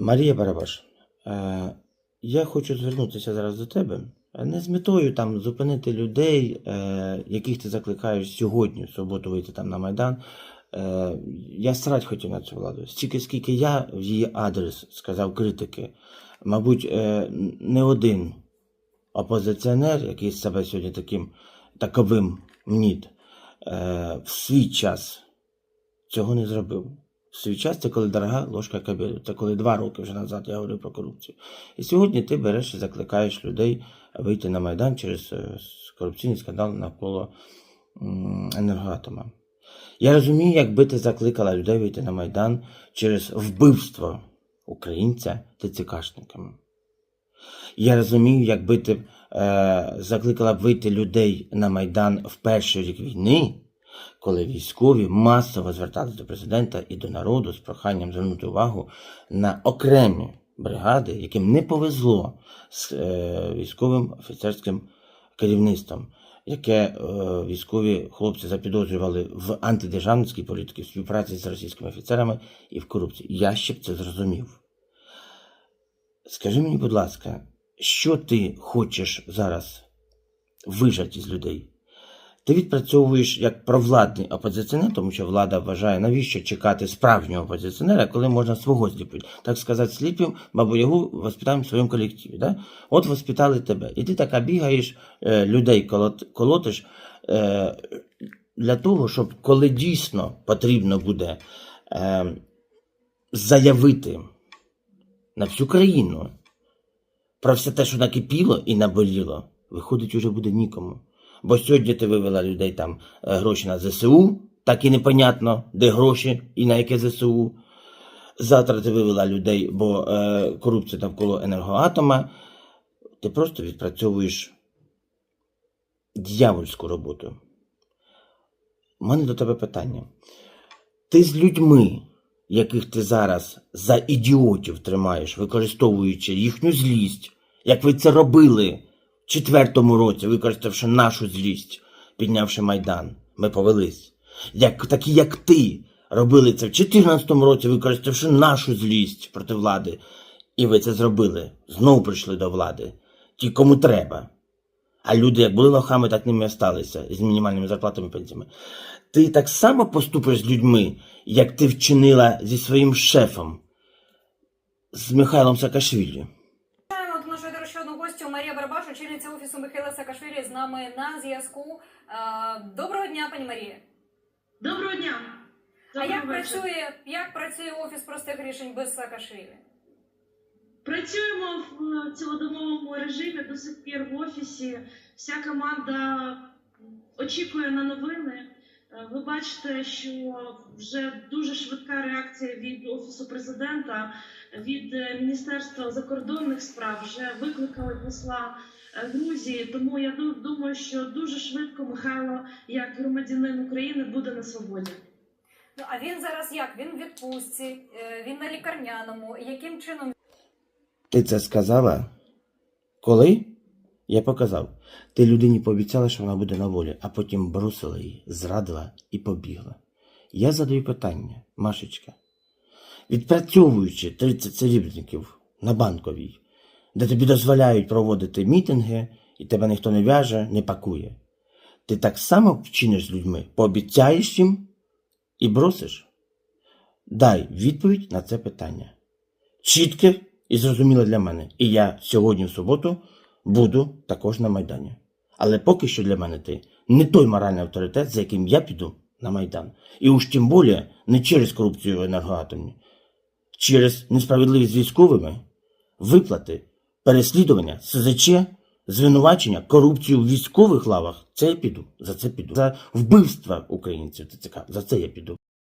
Марія Барабаш, е, я хочу звернутися зараз до тебе. Не з метою там зупинити людей, е, яких ти закликаєш сьогодні, в суботу вийти там на Майдан. Е, я срать хотів на цю владу. Стільки, скільки я в її адрес сказав критики, мабуть, не один опозиціонер, який себе сьогодні таким таковим мніть, е, в свій час цього не зробив. Свій час це коли дорога ложка кабелю. Це коли два роки вже назад я говорив про корупцію. І сьогодні ти береш і закликаєш людей вийти на Майдан через е, корупційний скандал навколо енергоатома. Я розумію, якби ти закликала людей вийти на Майдан через вбивство українця ТЦКшниками. Я розумію, якби ти е, закликала б вийти людей на Майдан в перший рік війни, коли військові масово зверталися до президента і до народу з проханням звернути увагу на окремі бригади, яким не повезло з е, військовим офіцерським керівництвом, яке е, військові хлопці запідозрювали в антидержавницькій політиці, в співпраці з російськими офіцерами і в корупції. Я ще б це зрозумів. Скажи мені, будь ласка, що ти хочеш зараз вижати з людей? Ти відпрацьовуєш як провладний опозиціонер, тому що влада вважає, навіщо чекати справжнього опозиціонера, коли можна свого зліпити. Так сказати, сліпим бабу Ягу воспитаємо в своєму колективі. Да? От воспитали тебе. І ти така бігаєш, е, людей колот, колотиш е, для того, щоб коли дійсно потрібно буде е, заявити на всю країну про все те, що накипіло і наболіло, виходить, уже буде нікому. Бо сьогодні ти вивела людей там е, гроші на ЗСУ, так і непонятно, де гроші і на яке ЗСУ. Завтра ти вивела людей, бо е, корупція навколо енергоатома. Ти просто відпрацьовуєш дьявольську роботу. У мене до тебе питання. Ти з людьми, яких ти зараз за ідіотів тримаєш, використовуючи їхню злість, як ви це робили четвертому році, використавши нашу злість, піднявши Майдан, ми повелись. Як, такі, як ти, робили це в 2014 році, використавши нашу злість проти влади. І ви це зробили. Знову прийшли до влади. Ті, кому треба. А люди, як були лохами, так ними і осталися з мінімальними зарплатами і пенсіями. Ти так само поступиш з людьми, як ти вчинила зі своїм шефом, з Михайлом Саакашвілі. Вітаємо до нашого ще одного гостю Марія Барабаш, очільниця Михайла Саакашвілі з нами на зв'язку. Е, Доброго дня, пані Марія. Доброго дня. А як працює, як працює офіс простих рішень без Саакашвілі? Працюємо в цілодомовому режимі до сих пір в офісі. Вся команда очікує на новини. Е, Ви бачите, що вже дуже швидка реакція від офісу президента, від е, Міністерства закордонних справ вже викликали посла е, Грузії. Тому я думаю, що дуже швидко Михайло, як громадянин України, буде на свободі. Ну а він зараз як? Він в відпустці, е, він на лікарняному. Яким чином Ти це сказала? Коли? Я показав. Ти людині пообіцяла, що вона буде на волі, а потім бросила її, зрадила і побігла. Я задаю питання, Машечка. Відпрацьовуючи 30 царівників на банковій, де тобі дозволяють проводити мітинги, і тебе ніхто не в'яже, не пакує. Ти так само вчиниш з людьми, пообіцяєш їм і бросиш? Дай відповідь на це питання. Чітке і зрозуміле для мене. І я сьогодні, в суботу, буду також на Майдані. Але поки що для мене ти не той моральний авторитет, за яким я піду на Майдан. І уж тим більше не через корупцію в енергоатомі, через несправедливість з військовими, виплати, переслідування, СЗЧ, звинувачення, корупцію в військових лавах. Це я піду. За це піду. За вбивства українців ТЦК. За це я піду.